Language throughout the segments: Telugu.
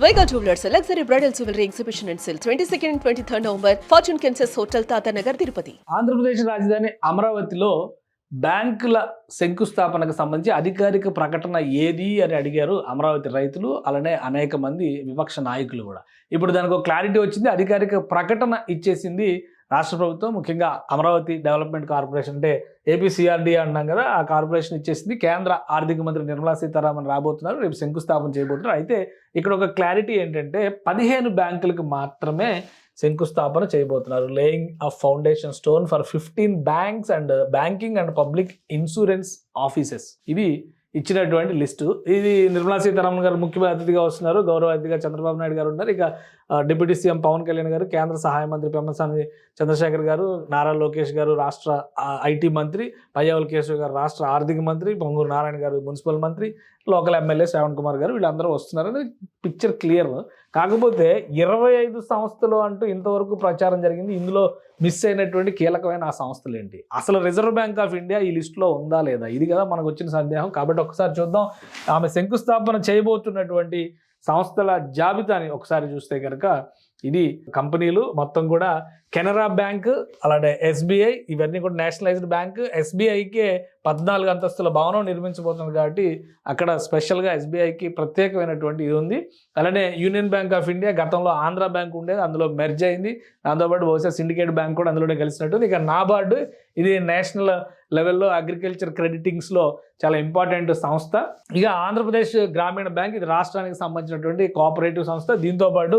Vega Jewelers, a luxury bridal jewelry exhibition and sale, 22nd and 23rd November, Fortune Kansas కెన్సెస్ hotel Tatanagar Tirupati Andhra Pradesh రాజధాని అమరావతిలో బ్యాంకుల శంకుస్థాపనకు సంబంధించి అధికారిక ప్రకటన ఏది అని అడిగారు అమరావతి రైతులు అలానే అనేక మంది విపక్ష నాయకులు కూడా. ఇప్పుడు దానికి ఒక క్లారిటీ వచ్చింది అధికారిక ప్రకటన ఇచ్చేసింది రాష్ట్ర ప్రభుత్వం ముఖ్యంగా అమరావతి డెవలప్మెంట్ కార్పొరేషన్ అంటే ఏపీసీఆర్డీ అన్నాం కదా ఆ కార్పొరేషన్ ఇచ్చేసింది కేంద్ర ఆర్థిక మంత్రి నిర్మలా సీతారామన్ రాబోతున్నారు. రేపు శంకుస్థాపన చేయబోతున్నారు. అయితే ఇక్కడ ఒక క్లారిటీ ఏంటంటే పదిహేను బ్యాంకులకు మాత్రమే శంకుస్థాపన చేయబోతున్నారు. Laying a foundation stone for fifteen banks and banking and public insurance offices ఇవి ఇచ్చినటువంటి లిస్టు. ఇది నిర్మలా సీతారామన్ గారు ముఖ్య అతిథిగా వస్తున్నారు. గౌరవ అతిథిగా చంద్రబాబు నాయుడు గారు ఉన్నారు. ఇక డిప్యూటీ సీఎం పవన్ కళ్యాణ్ గారు కేంద్ర సహాయ మంత్రి పెమ్మసాని చంద్రశేఖర్ గారు నారా లోకేష్ గారు రాష్ట్ర ఐటీ మంత్రి పయ్యావుల కేశవ్ గారు రాష్ట్ర ఆర్థిక మంత్రి పొంగూరు నారాయణ గారు మున్సిపల్ మంత్రి లోకల్ ఎమ్మెల్యే శ్రావణ్ కుమార్ గారు వీళ్ళందరూ వస్తున్నారని పిక్చర్ క్లియర్. కాకపోతే ఇరవై ఐదు సంస్థలు అంటూ ఇంతవరకు ప్రచారం జరిగింది. ఇందులో మిస్ అయినటువంటి కీలకమైన ఆ సంస్థలు ఏంటి అసలు రిజర్వ్ బ్యాంక్ ఆఫ్ ఇండియా ఈ లిస్టులో ఉందా లేదా? ఇది కదా మనకు వచ్చిన సందేహం. కాబట్టి ఒకసారి చూద్దాం. ఆమె శంకుస్థాపన చేయబోతున్నటువంటి సంస్థల జాబితాని ఒకసారి చూస్తే కనుక ఇది కంపెనీలు మొత్తం కూడా కెనరా బ్యాంక్ అలాగే ఎస్బీఐ ఇవన్నీ కూడా నేషనలైజ్డ్ బ్యాంక్. ఎస్బీఐకే పద్నాలుగు అంతస్తుల భవనం నిర్మించబోతుంది కాబట్టి అక్కడ స్పెషల్గా ఎస్బీఐకి ప్రత్యేకమైనటువంటి ఇది ఉంది. అలానే యూనియన్ బ్యాంక్ ఆఫ్ ఇండియా గతంలో ఆంధ్ర బ్యాంక్ ఉండేది అందులో మెర్జ్ అయింది. దాంతోపాటు బహుశా సిండికేట్ బ్యాంక్ కూడా అందులోనే కలిసినట్టుంది. ఇక నాబార్డు ఇది నేషనల్ లెవెల్లో అగ్రికల్చర్ క్రెడిటింగ్స్లో చాలా ఇంపార్టెంట్ సంస్థ. ఇక ఆంధ్రప్రదేశ్ గ్రామీణ బ్యాంక్ ఇది రాష్ట్రానికి సంబంధించినటువంటి కోఆపరేటివ్ సంస్థ. దీంతో పాటు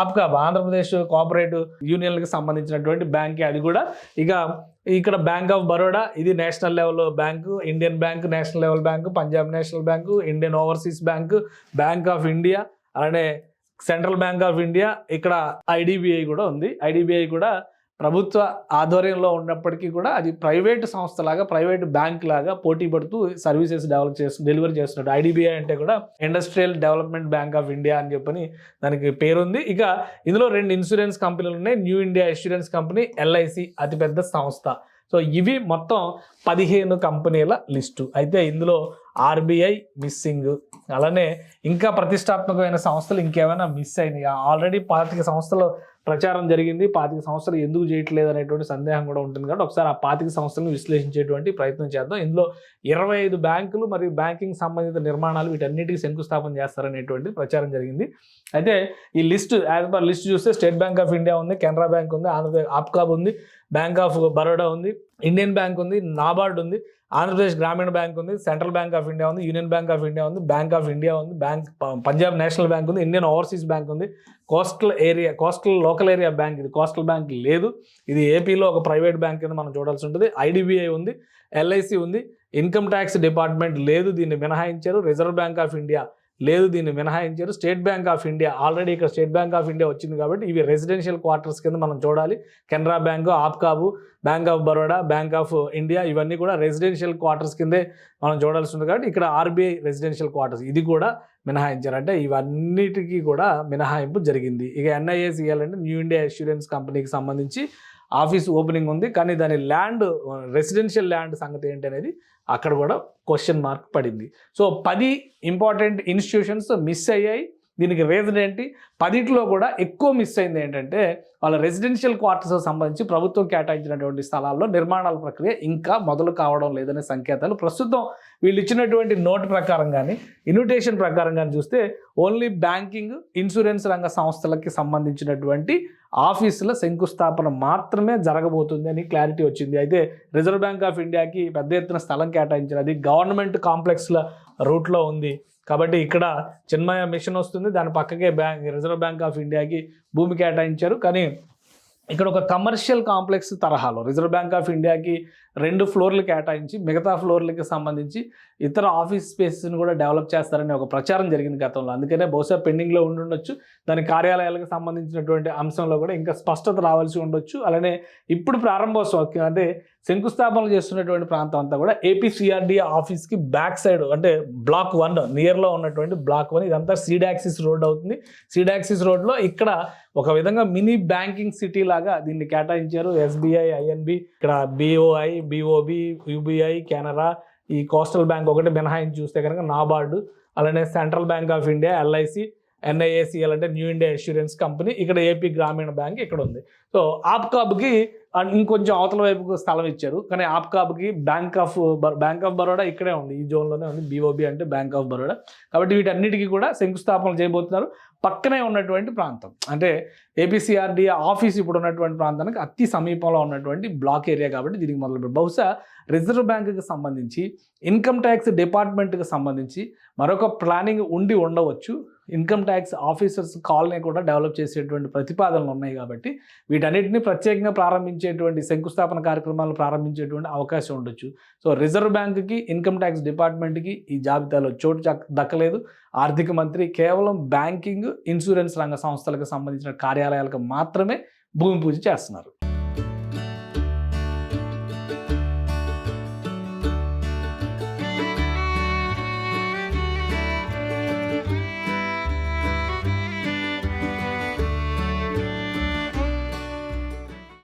ఆప్కాబ్ ఆంధ్రప్రదేశ్ కోఆపరేటివ్ యూనియన్కి సంబంధించినటువంటి బ్యాంకే అది కూడా ఇక ఇక్కడ బ్యాంక్ ఆఫ్ బరోడా ఇది national level bank Indian bank national level bank Punjab national bank Indian overseas bank bank of India అలానే సెంట్రల్ బ్యాంక్ ఆఫ్ ఇండియా ఇక్కడ ఐడిబిఐ కూడా ఉంది. ఐడిబిఐ కూడా ప్రభుత్వ ఆధ్వర్యంలో ఉన్నప్పటికీ కూడా అది ప్రైవేట్ సంస్థలాగా ప్రైవేట్ బ్యాంక్ లాగా పోటీ పడుతూ సర్వీసెస్ డెవలప్ చేస్తూ డెలివరీ చేస్తున్నాడు ఐడిబిఐ అంటే కూడా industrial development bank of India అని చెప్పని దానికి పేరుంది. ఇక ఇందులో రెండు ఇన్సూరెన్స్ కంపెనీలు ఉన్నాయి. New India insurance company LIC అతిపెద్ద సంస్థ. సో ఇవి మొత్తం పదిహేను కంపెనీల లిస్టు. అయితే ఇందులో ఆర్బీఐ మిస్సింగ్. అలానే ఇంకా ప్రతిష్టాత్మకమైన సంస్థలు ఇంకేమైనా మిస్ అయినాయి? ఆల్రెడీ పాతిక సంస్థలు ప్రచారం జరిగింది. పాతిక సంస్థలు ఎందుకు చేయట్లేదు అనేటువంటి సందేహం కూడా ఉంటుంది కాబట్టి ఒకసారి ఆ పాతిక సంస్థలను విశ్లేషించేటువంటి ప్రయత్నం చేద్దాం. ఇందులో ఇరవై ఐదు బ్యాంకులు మరియు బ్యాంకింగ్ సంబంధిత నిర్మాణాలు వీటన్నిటికీ శంకుస్థాపన చేస్తారనేటువంటి ప్రచారం జరిగింది. అయితే ఈ లిస్ట్ యాజ్ పర్ లిస్ట్ చూస్తే స్టేట్ బ్యాంక్ ఆఫ్ ఇండియా ఉంది కెనరా బ్యాంక్ ఉంది ఆంధ్రప్రదేశ్ ఆప్కాబ్ ఉంది బ్యాంక్ ఆఫ్ బరోడా ఉంది ఇండియన్ బ్యాంక్ ఉంది నాబార్డ్ ఉంది ఆంధ్రప్రదేశ్ గ్రామీణ బ్యాంక్ ఉంది సెంట్రల్ బ్యాంక్ ఆఫ్ ఇండియా ఉంది యూనియన్ బ్యాంక్ ఆఫ్ ఇండియా ఉంది బ్యాంక్ ఆఫ్ ఇండియా ఉంది బ్యాంక్ పంజాబ్ నేషనల్ బ్యాంక్ ఉంది ఇండియన్ ఓవర్సీస్ బ్యాంక్ ఉంది coastal area coastal local area bank ఇది కోస్టల్ బ్యాంక్ లేదు. ఇది ఏపీలో ఒక ప్రైవేట్ బ్యాంక్ కింద మనం చూడాల్సి ఉంటుంది. ఐడిబిఐ ఉంది ఎల్ఐసి ఉంది ఇన్కమ్ ట్యాక్స్ డిపార్ట్మెంట్ లేదు దీన్ని మినహాయించారు రిజర్వ్ బ్యాంక్ ఆఫ్ ఇండియా లేదు దీన్ని మినహాయించారు. State bank of India already ఇక్కడ స్టేట్ బ్యాంక్ ఆఫ్ ఇండియా వచ్చింది కాబట్టి ఇవి రెసిడెన్షియల్ క్వార్టర్స్ కింద మనం చూడాలి. Canara bank APCOB bank of Baroda bank of India ఇవన్నీ కూడా రెసిడెన్షియల్ క్వార్టర్స్ కిందే మనం చూడాల్సి ఉంది కాబట్టి ఇక్కడ ఆర్బీఐ రెసిడెన్షియల్ క్వార్టర్స్ ఇది కూడా మినహాయించారు. అంటే ఇవన్నిటికీ కూడా మినహాయింపు జరిగింది. ఇక ఎన్ఐఏసిఎల్ అంటే న్యూ ఇండియా ఇన్సూరెన్స్ కంపెనీకి సంబంధించి ఆఫీస్ ఓపెనింగ్ ఉంది కానీ దాని ల్యాండ్ రెసిడెన్షియల్ ల్యాండ్ సంగతి ఏంటి అనేది అక్కడ కూడా క్వశ్చన్ మార్క్ పడింది. సో పది ఇంపార్టెంట్ ఇన్స్టిట్యూషన్స్ మిస్ అయ్యాయి. దీనికి రీజన్ ఏంటి? పదిట్లో కూడా ఎక్కువ మిస్ అయింది ఏంటంటే వాళ్ళ రెసిడెన్షియల్ క్వార్టర్స్ సంబంధించి ప్రభుత్వం కేటాయించినటువంటి స్థలాల్లో నిర్మాణాల ప్రక్రియ ఇంకా మొదలు కావడం లేదనే సంకేతాలు. ప్రస్తుతం వీళ్ళు ఇచ్చినటువంటి నోట్ ప్రకారం కానీ ఇన్విటేషన్ ప్రకారం కానీ చూస్తే ఓన్లీ బ్యాంకింగ్ ఇన్సూరెన్స్ రంగ సంస్థలకి సంబంధించినటువంటి ఆఫీసుల శంకుస్థాపన మాత్రమే జరగబోతుంది అని క్లారిటీ వచ్చింది. అయితే రిజర్వ్ బ్యాంక్ ఆఫ్ ఇండియాకి పెద్ద ఎత్తున స్థలం కేటాయించినది. అది గవర్నమెంట్ కాంప్లెక్స్ల రూట్లో ఉంది. కాబట్టి ఇక్కడ చిన్మయ మిషన్ వస్తుంది. దాని పక్కకే బ్యాంక్ రిజర్వ్ బ్యాంక్ ఆఫ్ ఇండియాకి భూమి కేటాయించారు. కానీ ఇక్కడ ఒక కమర్షియల్ కాంప్లెక్స్ తరహాలో రిజర్వ్ బ్యాంక్ ఆఫ్ ఇండియాకి రెండు ఫ్లోర్లు కేటాయించి మిగతా ఫ్లోర్లకి సంబంధించి ఇతర ఆఫీస్ స్పేసెస్ని కూడా డెవలప్ చేస్తారని ఒక ప్రచారం జరిగింది గతంలో. అందుకనే బహుశా పెండింగ్లో ఉండొచ్చు. దాని కార్యాలయాలకు సంబంధించినటువంటి అంశంలో కూడా ఇంకా స్పష్టత రావాల్సి ఉండొచ్చు. అలానే ఇప్పుడు ప్రారంభోత్సవం అంటే శంకుస్థాపనలు చేస్తున్నటువంటి ప్రాంతం అంతా కూడా ఏపీసీఆర్డీ ఆఫీస్కి బ్యాక్ సైడ్ అంటే బ్లాక్ వన్ నియర్లో ఉన్నటువంటి బ్లాక్ వన్ ఇదంతా సీడాక్సిస్ రోడ్ అవుతుంది. సీడాక్సిస్ రోడ్లో ఇక్కడ ఒక విధంగా మినీ బ్యాంకింగ్ సిటీ లాగా దీన్ని కేటాయించారు S B I I N B ఇక్కడ B O I B O B U B I Canara ఈ కోస్టల్ బ్యాంక్ ఒకటి మినహాయించి చూస్తే కనుక నాబార్డు అలానే central bank of India LIC NIACL అంటే న్యూ ఇండియా ఇన్సూరెన్స్ కంపెనీ ఇక్కడ ఏపీ గ్రామీణ బ్యాంక్ ఇక్కడ ఉంది. సో ఆప్కాబ్కి అండ్ ఇంకొంచెం అవతల వైపుకు స్థలం ఇచ్చారు. కానీ ఆప్కాబ్కి bank of bank of Baroda ఇక్కడే ఉంది. ఈ జోన్లోనే ఉంది. బీఓబి అంటే బ్యాంక్ ఆఫ్ బరోడా కాబట్టి వీటన్నిటికీ కూడా శంకుస్థాపన చేయబోతున్నారు. పక్కనే ఉన్నటువంటి ప్రాంతం. అంటే ఏపీసీఆర్డీ ఆఫీస్ ఇప్పుడు ఉన్నటువంటి ప్రాంతానికి అతి సమీపంలో ఉన్నటువంటి బ్లాక్ ఏరియా కాబట్టి దీనికి మొదలు బహుశా రిజర్వ్ బ్యాంకుకి సంబంధించి ఇన్కమ్ ట్యాక్స్ డిపార్ట్మెంట్కి సంబంధించి మరొక ప్లానింగ్ ఉండి ఉండవచ్చు. ఇన్కమ్ ట్యాక్స్ ఆఫీసర్స్ కాలనీ కూడా డెవలప్ చేసేటువంటి ప్రతిపాదనలు ఉన్నాయి కాబట్టి వీటన్నిటిని ప్రత్యేకంగా ప్రారంభించేటువంటి శంకుస్థాపన కార్యక్రమాలు ప్రారంభించేటువంటి అవకాశం ఉండొచ్చు. సో రిజర్వ్ బ్యాంకుకి ఇన్కమ్ ట్యాక్స్ డిపార్ట్మెంట్కి ఈ జాబితాలో చోటు దక్కలేదు. ఆర్థిక మంత్రి కేవలం బ్యాంకింగ్ ఇన్సూరెన్స్ రంగ సంస్థలకు సంబంధించిన కార్యాలయాలకు మాత్రమే భూమి పూజ చేస్తున్నారు.